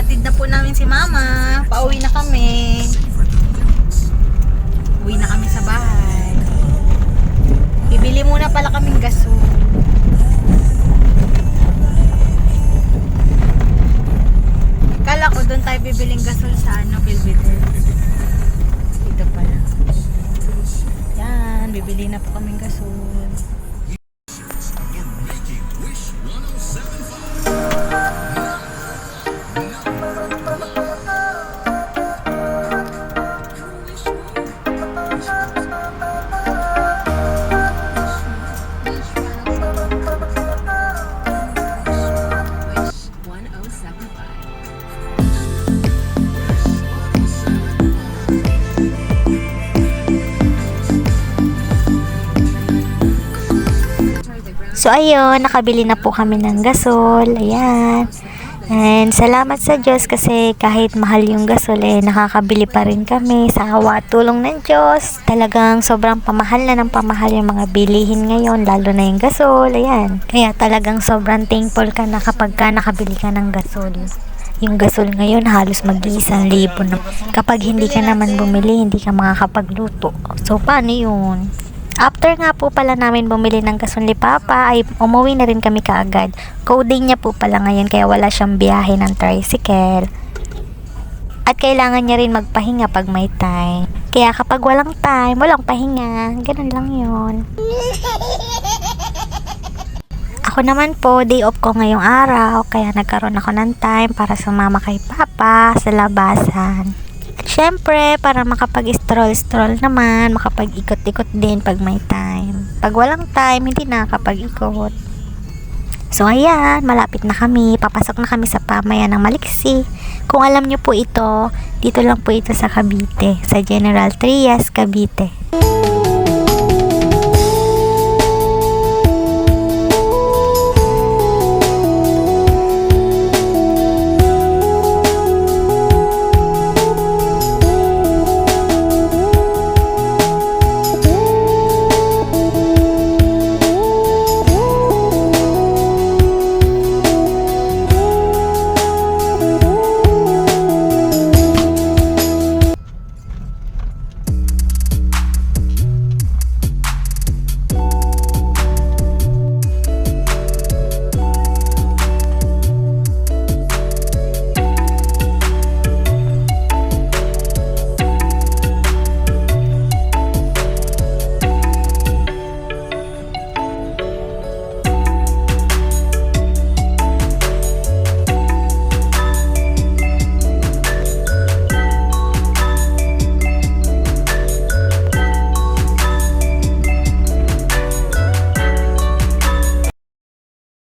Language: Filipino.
Hinatid na po namin si Mama. Pauwi na kami. Uwi na kami sa bahay. Bibili muna pala kaming gasol. Kala ko doon tayo bibiling gasol sa ano, Belvedere. Dito pala. Yan, bibili na po kaming gasol. So ayun, nakabili na po kami ng gasol. Ayan. And salamat sa Diyos kasi kahit mahal yung gasol eh, nakakabili pa rin kami sa awa tulong ng Diyos. Talagang sobrang pamahal na ng pamahal yung mga bilihin ngayon, lalo na yung gasol. Ayan. Kaya talagang sobrang thankful ka na kapag ka nakabili ka ng gasol. Yung gasol ngayon halos mag-iisang libo na. Kapag hindi ka naman bumili, hindi ka makakapagluto. So paano yun? After nga po pala namin bumili ng ni Papa, ay umuwi na rin kami kaagad. Coding niya po pala ngayon kaya wala siyang biyahe ng tricycle. At kailangan niya rin magpahinga pag may time. Kaya kapag walang time, walang pahinga. Ganun lang yon. Ako naman po, day off ko ngayong araw, kaya nagkaroon ako ng time para sumama kay Papa sa labasan. At syempre, para makapag-stroll-stroll naman, makapag-ikot-ikot din pag may time. Pag walang time, hindi nakakapag-ikot. So ayan, malapit na kami. Papasok na kami sa pamayan ng Maliksi. Kung alam nyo po ito, dito lang po ito sa Cavite, sa General Trias, Cavite.